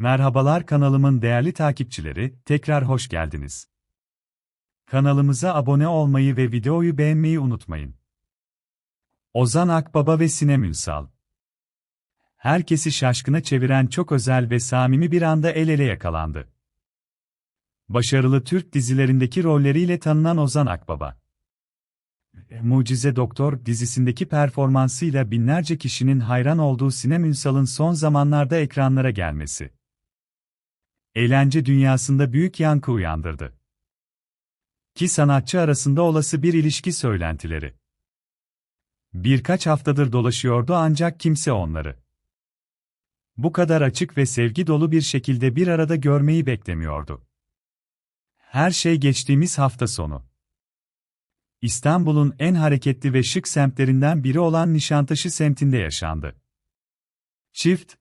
Merhabalar kanalımın değerli takipçileri, tekrar hoş geldiniz. Kanalımıza abone olmayı ve videoyu beğenmeyi unutmayın. Ozan Akbaba ve Sinem Ünsal Herkesi şaşkına çeviren çok özel ve samimi bir anda el ele yakalandı. Başarılı Türk dizilerindeki rolleriyle tanınan Ozan Akbaba. Mucize Doktor dizisindeki performansıyla binlerce kişinin hayran olduğu Sinem Ünsal'ın son zamanlarda ekranlara gelmesi. Eğlence dünyasında büyük yankı uyandırdı. Ki sanatçı arasında olası bir ilişki söylentileri. Birkaç haftadır dolaşıyordu ancak kimse onları bu kadar açık ve sevgi dolu bir şekilde bir arada görmeyi beklemiyordu. Her şey geçtiğimiz hafta sonu. İstanbul'un en hareketli ve şık semtlerinden biri olan Nişantaşı semtinde yaşandı. Çift,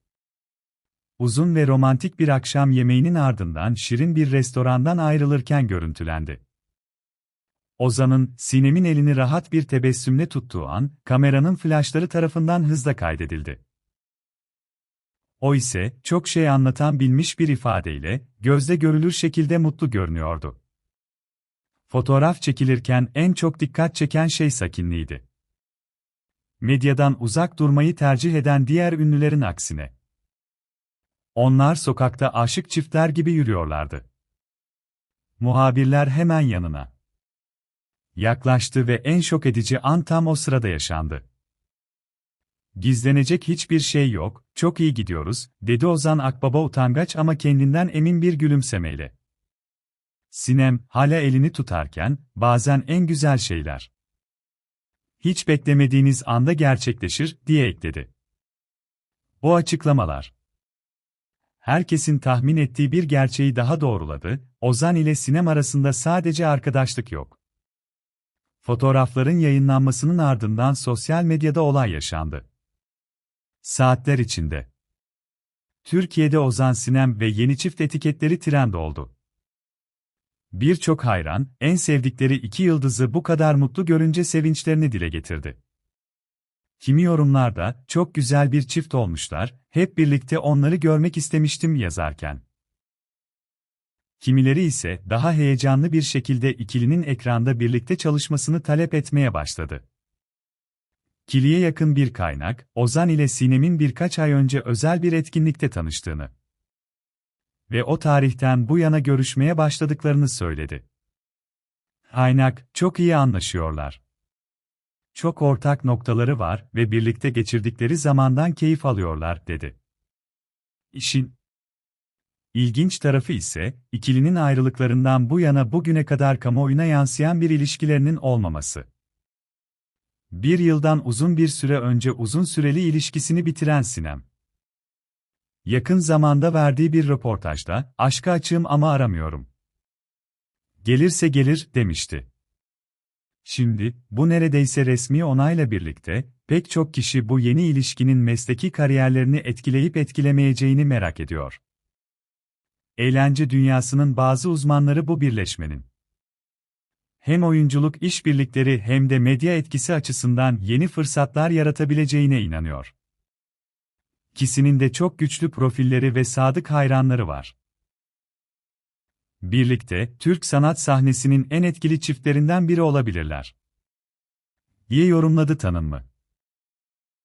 uzun ve romantik bir akşam yemeğinin ardından şirin bir restorandan ayrılırken görüntülendi. Ozan'ın, Sinem'in elini rahat bir tebessümle tuttuğu an, kameranın flaşları tarafından hızla kaydedildi. O ise, çok şey anlatan bilmiş bir ifadeyle, gözde görülür şekilde mutlu görünüyordu. Fotoğraf çekilirken en çok dikkat çeken şey sakinliğiydi. Medyadan uzak durmayı tercih eden diğer ünlülerin aksine. Onlar sokakta aşık çiftler gibi yürüyorlardı. Muhabirler hemen yanına yaklaştı ve en şok edici an tam o sırada yaşandı. Gizlenecek hiçbir şey yok, çok iyi gidiyoruz, dedi Ozan Akbaba utangaç ama kendinden emin bir gülümsemeyle. Sinem, hala elini tutarken, bazen en güzel şeyler. Hiç beklemediğiniz anda gerçekleşir, diye ekledi. O açıklamalar. Herkesin tahmin ettiği bir gerçeği daha doğruladı, Ozan ile Sinem arasında sadece arkadaşlık yok. Fotoğrafların yayınlanmasının ardından sosyal medyada olay yaşandı. Saatler içinde. Türkiye'de Ozan Sinem ve yeni çift etiketleri trend oldu. Birçok hayran, en sevdikleri iki yıldızı bu kadar mutlu görünce sevinçlerini dile getirdi. Kimi yorumlarda, çok güzel bir çift olmuşlar, hep birlikte onları görmek istemiştim yazarken. Kimileri ise daha heyecanlı bir şekilde ikilinin ekranda birlikte çalışmasını talep etmeye başladı. Kili'ye yakın bir kaynak, Ozan ile Sinem'in birkaç ay önce özel bir etkinlikte tanıştığını ve o tarihten bu yana görüşmeye başladıklarını söyledi. Kaynak, çok iyi anlaşıyorlar. Çok ortak noktaları var ve birlikte geçirdikleri zamandan keyif alıyorlar, dedi. İşin ilginç tarafı ise, ikilinin ayrılıklarından bu yana bugüne kadar kamuoyuna yansıyan bir ilişkilerinin olmaması. Bir yıldan uzun bir süre önce uzun süreli ilişkisini bitiren Sinem. Yakın zamanda verdiği bir röportajda, aşka açığım ama aramıyorum. Gelirse gelir, demişti. Şimdi, bu neredeyse resmi onayla birlikte, pek çok kişi bu yeni ilişkinin mesleki kariyerlerini etkileyip etkilemeyeceğini merak ediyor. Eğlence dünyasının bazı uzmanları bu birleşmenin hem oyunculuk işbirlikleri hem de medya etkisi açısından yeni fırsatlar yaratabileceğine inanıyor. İkisinin de çok güçlü profilleri ve sadık hayranları var. Birlikte, Türk sanat sahnesinin en etkili çiftlerinden biri olabilirler. diye yorumladı tanınma.